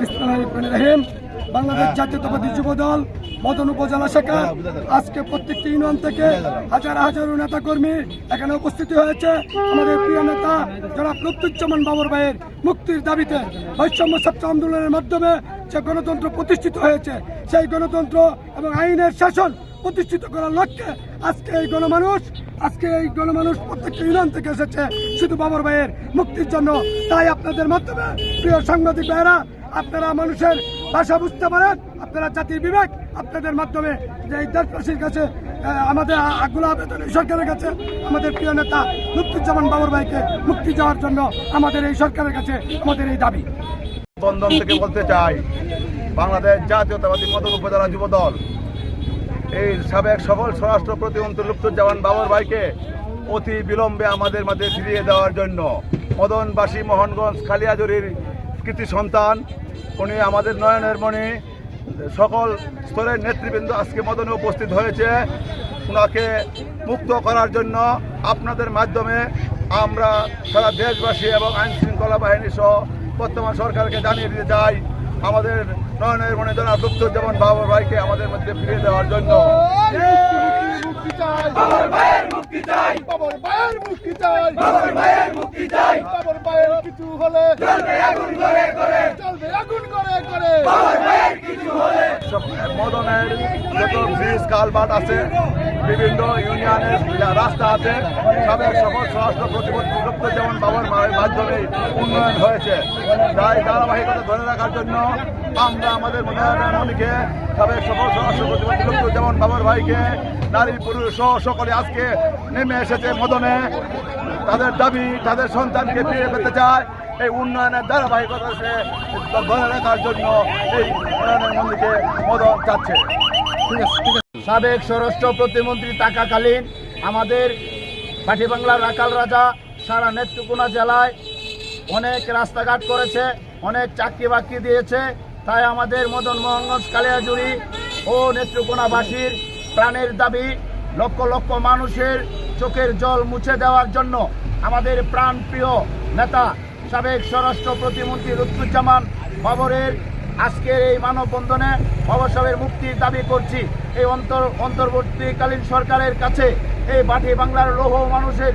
রহিম, বাংলাদেশ জাতীয়তাবাদী যুব দল মদন উপজেলা শাখা। আজকে প্রত্যেকটি ইউনিয়ন থেকে হাজার হাজার নেতা কর্মী এখানে উপস্থিত হয়েছে। আমাদের প্রিয় নেতা জনাব লুৎফুজ্জামান বাবর ভাইয়ের মুক্তির দাবিতে বৈষম্য ছাত্র আন্দোলনের মাধ্যমে যে গণতন্ত্র প্রতিষ্ঠিত হয়েছে, সেই গণতন্ত্র এবং আইনের শাসন প্রতিষ্ঠিত করার লক্ষ্যে আজকে এই গণমানুষ, আজকে এই গণমানুষ প্রত্যেকটা ইউনিয়ন থেকে এসেছে শুধু বাবর ভাইয়ের মুক্তির জন্য। তাই আপনাদের মাধ্যমে প্রিয় সাংবাদিক ভাইয়েরা আপনারা মানুষের ভাষা বুঝতে পারেন, আপনারা জাতির বিবেক আপনাদের মাধ্যমে যে দেশবাসীর কাছে আমাদের আগুলো আবেদন এই সরকারের কাছে, আমাদের প্রিয় নেতা লুৎফুজ্জামান বাবর ভাইকে মুক্তি দেওয়ার জন্য আমাদের এই সরকারের কাছে আমাদের এই দাবি। বন্ধন থেকে বলতে চাই, বাংলাদেশ জাতীয়তাবাদী মদন উপজেলা যুব দল এই সাবেক সফল স্বরাষ্ট্র প্রতিমন্ত্রী লুপ্তুজ্জামান বাবর ভাইকে অতি বিলম্বে আমাদের মাঝে ফিরিয়ে দেওয়ার জন্য মদনবাসী মোহনগঞ্জ খালিয়াজুরির কৃতি সন্তান উনি আমাদের নয়নের মণি সকল স্তরের নেতৃবৃন্দ আজকে মদনে উপস্থিত হয়েছে। ওনাকে মুক্ত করার জন্য আপনাদের মাধ্যমে আমরা সারা দেশবাসী এবং আইন শৃঙ্খলা বাহিনী সহ বর্তমান সরকারকে জানিয়ে দিতে চাই আমাদের নয়নের মনে জনাব যেমন বাবর ভাইকে আমাদের মধ্যে ফিরিয়ে দেওয়ার জন্য। মুক্তি চাই বাবার ভাইয়ের মুক্তি চাই বাবার ভাইয়ের মুক্তি চাই বাবার ভাইয়ের মুক্তি চাই বাবার ভাইয়ের কিছু হলে চলবে আগুন করে করে চলবে আগুন করে করে বাবার ভাইয়ের কিছু হলে সব মদনের যত ব্রিজ কালভার্ট আছে, বিভিন্ন ইউনিয়নের রাস্তা আছে সাবেক সকল স্বরাষ্ট্র প্রতিমন্ত্রী যেমন বাবার মায়ের মাধ্যমে উন্নয়ন হয়েছে। তাই ধারাবাহিকতা ধরে রাখার জন্য আমরা আমাদের মনিকে সাবেক সকল স্বরাষ্ট্র প্রতিমন্ত্রী যেমন বাবার ভাইকে, নারী পুরুষ সহ সকলে আজকে নেমে এসেছে মদনে। তাদের দাবি, তাদের সন্তানকে ফিরে পেতে চায়। এই উন্নয়নের ধারাবাহিকতা ধরে রাখার জন্য এই উন্নয়নের মন্দিরকে মদন চাচ্ছে। সাবেক স্বরাষ্ট্র প্রতিমন্ত্রী থাকাকালীন আমাদের বাংলার রাকাল রাজা সারা নেত্রকোনা জেলায় অনেক রাস্তাঘাট করেছে, অনেক চাকরি বাকরি দিয়েছে। তাই আমাদের মদন মোহনগঞ্জ কালিয়াজুড়ি ও নেত্রকোনাবাসীর প্রাণের দাবি, লক্ষ লক্ষ মানুষের চোখের জল মুছে দেওয়ার জন্য আমাদের প্রাণপ্রিয় নেতা, সাবেক স্বরাষ্ট্র প্রতিমন্ত্রী লুৎফুজ্জামান বাবরের আজকের এই মানববন্ধনে বাবা সাহেবের মুক্তির দাবি করছি। এই অন্তর অন্তর্বর্তীকালীন সরকারের কাছে এই বাটি বাংলার লৌহ মানুষের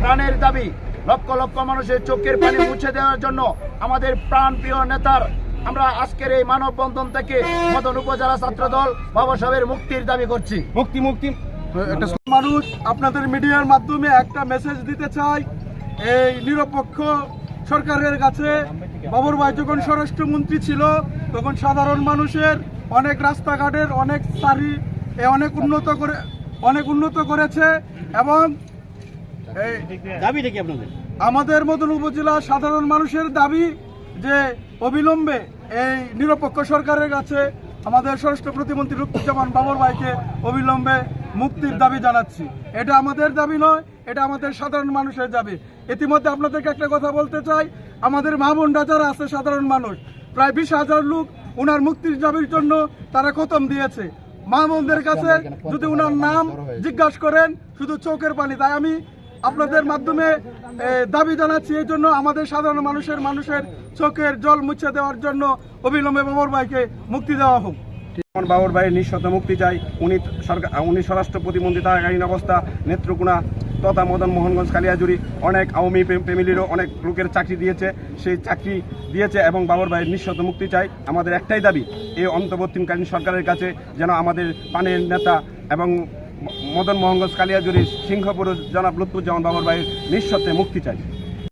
প্রাণের দাবি। লক্ষ লক্ষ মানুষের চোখের পানি মুছে দেওয়ার জন্য আমাদের প্রাণপ্রিয় নেতার আমরা আজকের এই মানববন্ধন থেকে মদন উপজেলা ছাত্র দল বাবা সাহেবের মুক্তির দাবি করছি। মুক্তি মুক্তি। মানুষ আপনাদের মিডিয়ার মাধ্যমে একটা মেসেজ দিতে চাই এই নিরপেক্ষ সরকারের কাছে বাবর ভাই যখন স্বরাষ্ট্রমন্ত্রী ছিল তখন সাধারণ মানুষের অনেক রাস্তাঘাটের অনেক সারি এ অনেক উন্নত করে অনেক উন্নত করেছে এবং এই দাবিটা কি আপনাদের? আমাদের মতন উপজেলা সাধারণ মানুষের দাবি যে অবিলম্বে এই নিরপেক্ষ সরকারের কাছে আমাদের স্বরাষ্ট্র প্রতিমন্ত্রী রুকুজ্জামান বাবর ভাইকে অবিলম্বে মুক্তির দাবি জানাচ্ছি। এটা আমাদের দাবি নয় এটা আমাদের সাধারণ মানুষের দাবি। ইতিমধ্যে আপনাদেরকে একটা কথা বলতে চাই আমাদের মা বোনরা যারা আছে, সাধারণ মানুষ, প্রায় বিশ হাজার লোক উনার মুক্তির দাবির জন্য তারা খতম দিয়েছে। মা বোনদের কাছে যদি উনার নাম জিজ্ঞাসা করেন, শুধু চোখের পানি। তাই আমি আপনাদের মাধ্যমে দাবি জানাচ্ছি, এই জন্য আমাদের সাধারণ মানুষের মানুষের চোখের জল মুছে দেওয়ার জন্য অবিলম্বে বাবর ভাইকে মুক্তি দেওয়া হোক। বাবর ভাইয়ের নিঃশত মুক্তি চাই উনি সরকার, উনি স্বরাষ্ট্র প্রতিমন্ত্রী থাকাকালীন অবস্থা নেত্রকোনা তথা মদন মোহনগঞ্জ কালিয়াজুরি অনেক আওয়ামী ফ্যামিলিরও অনেক লোকের চাকরি দিয়েছে, সেই চাকরি দিয়েছে এবং বাবর ভাইয়ের নিঃশত মুক্তি চাই। আমাদের একটাই দাবি এই অন্তর্বর্তীকালীন সরকারের কাছে যেন আমাদের পানের নেতা এবং মদন মোহনগঞ্জ কালিয়াজুরি সিংহপুর জনাব লুৎফুজ্জামান বাবর ভাইয়ের নিঃশত্বে মুক্তি চাই।